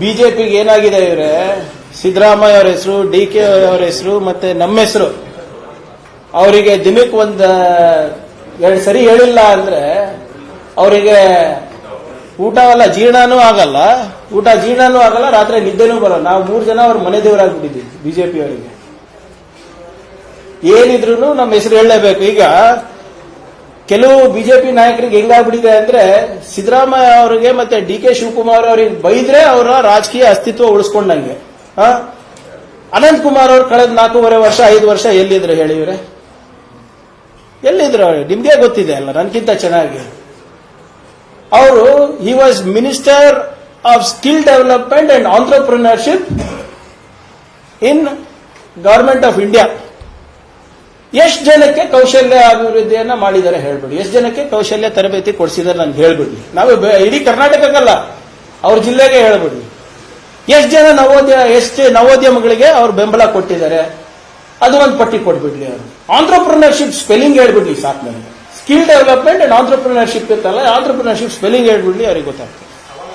ಬಿಜೆಪಿಗೆ ಏನಾಗಿದೆ ಇವರೇ? ಸಿದ್ದರಾಮಯ್ಯ ಅವ್ರ ಹೆಸರು ಡಿ ಕೆ ಅವ್ರ ಹೆಸರು ಮತ್ತೆ ನಮ್ಮ ಹೆಸರು. ಅವರಿಗೆ ದಿನಕ್ಕೆ ಒಂದ್ ಎರಡು ಸರಿ ಹೇಳಿಲ್ಲ ಅಂದ್ರೆ ಅವರಿಗೆ ಊಟವೆಲ್ಲ ಜೀರ್ಣನೂ ಆಗಲ್ಲ. ಊಟ ಜೀರ್ಣನೂ ಆಗಲ್ಲ, ರಾತ್ರಿ ನಿದ್ದೆನೂ ಬರಲ್ಲ. ನಾವು ಮೂರು ಜನ ಅವ್ರ ಮನೆ ದೇವರಾಗ್ಬಿಟ್ಟಿದ್ದೀವಿ ಬಿಜೆಪಿ ಅವರಿಗೆ. ಏನಿದ್ರು ನಮ್ಮ ಹೆಸರು ಹೇಳಲೇಬೇಕು. ಈಗ ಕೆಲವು ಬಿಜೆಪಿ ನಾಯಕರಿಗೆ ಹೆಂಗಾಗ್ಬಿಟ್ಟಿದೆ ಅಂದ್ರೆ ಸಿದ್ದರಾಮಯ್ಯ ಅವರಿಗೆ ಮತ್ತೆ ಡಿ ಕೆ ಶಿವಕುಮಾರ್ ಅವರಿಗೆ ಬೈದ್ರೆ ಅವರ ರಾಜಕೀಯ ಅಸ್ತಿತ್ವ ಉಳಿಸ್ಕೊಂಡಂಗೆ? ಅನಂತ್ ಕುಮಾರ್ ಅವರು ಕಳೆದ ನಾಲ್ಕೂವರೆ ವರ್ಷ, ಐದು ವರ್ಷ ಎಲ್ಲಿದ್ರು ಹೇಳಿವ್ರೆ ಎಲ್ಲಿದ್ರು ನಿಮ್ಗೆ ಗೊತ್ತಿದೆ ಅಲ್ಲ ನನ್ಗಿಂತ ಚೆನ್ನಾಗಿ. ಅವರು he was minister of skill development and entrepreneurship in government of India ಎಷ್ಟು ಜನಕ್ಕೆ ಕೌಶಲ್ಯ ಅಭಿವೃದ್ಧಿಯನ್ನ ಮಾಡಿದ್ದಾರೆ ಹೇಳ್ಬಿಡಿ. ಎಷ್ಟು ಜನಕ್ಕೆ ಕೌಶಲ್ಯ ತರಬೇತಿ ಕೊಡಿಸಿದ್ದಾರೆ ನನ್ಗೆ ಹೇಳ್ಬಿಡಿ. ನಾವು ಇಡೀ ಕರ್ನಾಟಕಕ್ಕಲ್ಲ, ಅವ್ರ ಜಿಲ್ಲೆಗೆ ಹೇಳ್ಬಿಡಿ. ಎಷ್ಟು ಜನ ನವೋದ್ಯ, ಎಷ್ಟು ನವೋದ್ಯಮಗಳಿಗೆ ಅವ್ರು ಬೆಂಬಲ ಕೊಟ್ಟಿದ್ದಾರೆ, ಅದು ಒಂದು ಪಟ್ಟಿ ಕೊಟ್ಬಿಡ್ಲಿ ಅವರು. ಆಂಟ್ರಪ್ರಿನರ್ಶಿಪ್ ಸ್ಪೆಲ್ಲಿಂಗ್ ಹೇಳ್ಬಿಡ್ಲಿ ಸಾಕು ನನಗೆ. ಸ್ಕಿಲ್ ಡೆವಲಪ್ಮೆಂಟ್ ಅಂಡ್ ಆಂಟ್ರಪ್ರಿನರ್ಶಿಪ್ ಇತ್ತಲ್ಲ ಆಂಟ್ರಪ್ರಿನರ್ಶಿಪ್ ಸ್ಪೆಲ್ಲಿಂಗ್ ಹೇಳ್ಬಿಡ್ಲಿ ಅವ್ರಿಗೆ ಗೊತ್ತಾಗ್ತದೆ.